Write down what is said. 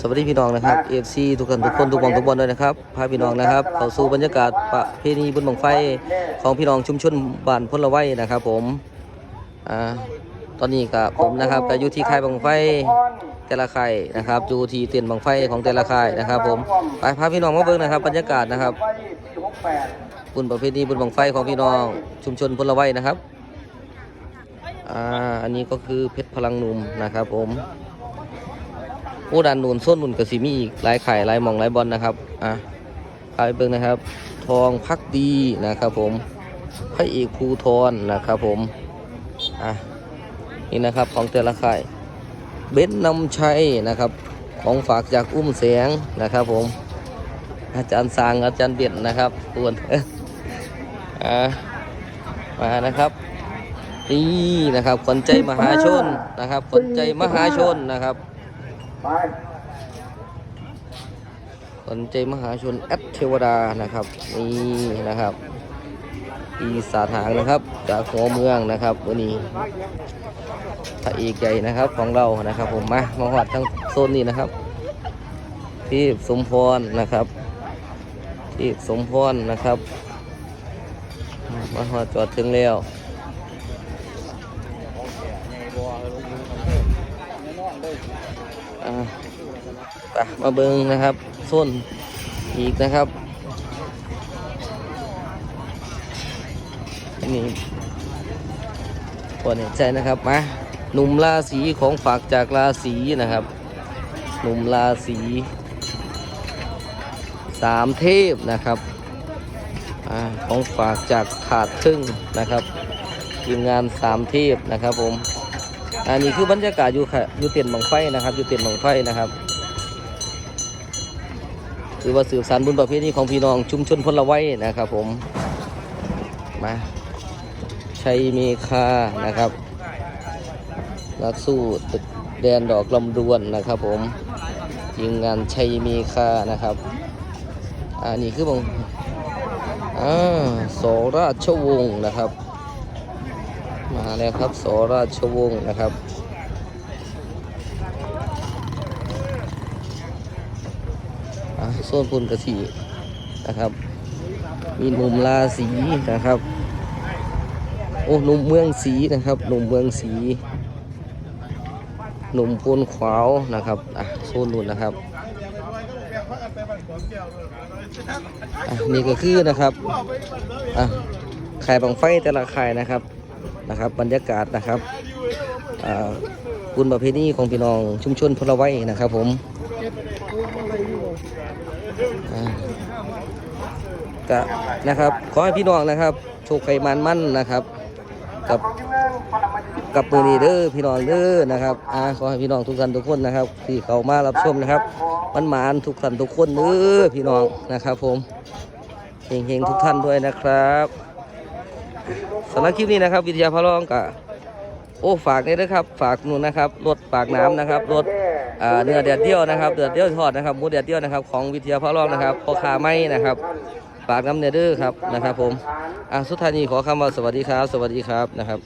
สวัสดีพี่น้องนะครับเอฟซีทุกคนทุกคนทุกหมองทุกบอลด้วยนะครับพาพี่น้องนะครับเข้าสู่บรรยากาศประเพณีบุญบังไฟของพี่น้องชุมชนบ้านพลไว้นะครับ ผมอ่าตอนนี้กับผมนะครับก็อยู่ที่ค่ายบังไฟแต่ละค่ายนะครับอยู่ที่เตียนบังไฟของแต่ละค่ายนะครับ ผมไปพาพี่น้องมาเบิ่งนะครับ บรรยากาศนะครับไฟที่หกแปดบุญประเพณีบุญบังไฟของพี่น้องชุมชนพลไว้นะครับอ่าอันนี้ก็คือเพชรพลังหนุ่มนะครับ ผม ผู้ดันนูนส้นนุนกระสีมีอีกลายไข่ลายมองลายบอลนะครับอะพาไปเบิ่งนะครับ ทองพักดีนะครับ ผมพระเอกภูทรนะครับ ผมอะนี่นะครับของแต่ละไข่ายเบ้นนำชัยนะครับ ของฝากจากอุ้มแสงนะครับ ผม อาจารย์สางอาจารย์เด่นนะครับทุกคนอะมานะครับนี่นะครับขวัญใจมหาชนนะครับขวัญใจมหาชนนะครับ ไปสนใจมหาชนแอดเทวดานะครับนี่นะครับปีศาจหางนะครับ จากหัวเมืองนะครับวันนี้พระเอกใหญ่นะครับของเรานะครับ ผมมามาหอดทั้งโซนนี้นะครับ ที่สมพรนะครับ ที่สมพรนะครับมาหอดจอดถึงแล้วอ่าไป มาเบิงนะครับส้นอีกนะครับอันนี้ปวดใจนะครับมาหนุ่มราศีของฝากจากราศีนะครับ หนุ่มราศีสามเทพนะครับอของฝากจากขาดครึ่งนะครับทีมงานสามเทพนะครับผม อันนี้คือบรรยากาศอยู่ค่ะอยู่เตียนบังไฟนะครับ อยู่เตียนบังไฟนะครับถือว่าสืบสานบุญประเพณีของพี่น้องชุมชนพลไว้นะครับ ผมมาชัยเมคานะครับนักสู้ตึกแดนดอกลำดวนนะครับ ผมยิงงานชัยเมคานะครับอันนี้คือบงอ่าโสราชวงศ์นะครับ มาแล้วครับสราชวงศ์นะครับโซนพุนกระสีนะครับ มีหนุ่มราศีนะครับ โอ้หนุ่มเมืองสีนะครับหนุ่มเมืองสีหนุ่มพนขวาวนะครับอะโซนนู่นนะครับอะนี่ก็คือนะครับอะขายบังไฟแต่ละไขายนะครับ นะครับ บรรยากาศนะครับอ่าบุญประเพณีของพี่น้องชุมชนพลไว้นะครับ ผมก็นะครับ ขอให้พี่น้องนะครับโชคใครมันมั่นนะครับ กับกับมือนี้เด้อพี่น้องเด้อนะครับอ่าขอให้พี่น้องทุกท่านทุกคนนะครับ ที่เข้ามารับชมนะครับมันหมานทุกท่านทุกคนเด้อพี่น้องนะครับ ผมเฮงๆทุกท่านด้วยนะครับ สำหรับคลิปนี้นะครับ วิทยาพะรองกับโอ้ฝากนี่นะครับ ฝากนู่นนะครับรถฝากน้ำนะครับรถเนื้อแดดเดียวนะครับเดือดเดียวทอดนะครับหมูแดดเดียวนะครับของวิทยาพะรองนะครับพ่อค้าไม้นะครับฝากน้ำเนเด้อครับนะครับผมอะสุดท้ายนี้ขอคำว่าสวัสดีครับ สวัสดีครับนะครับ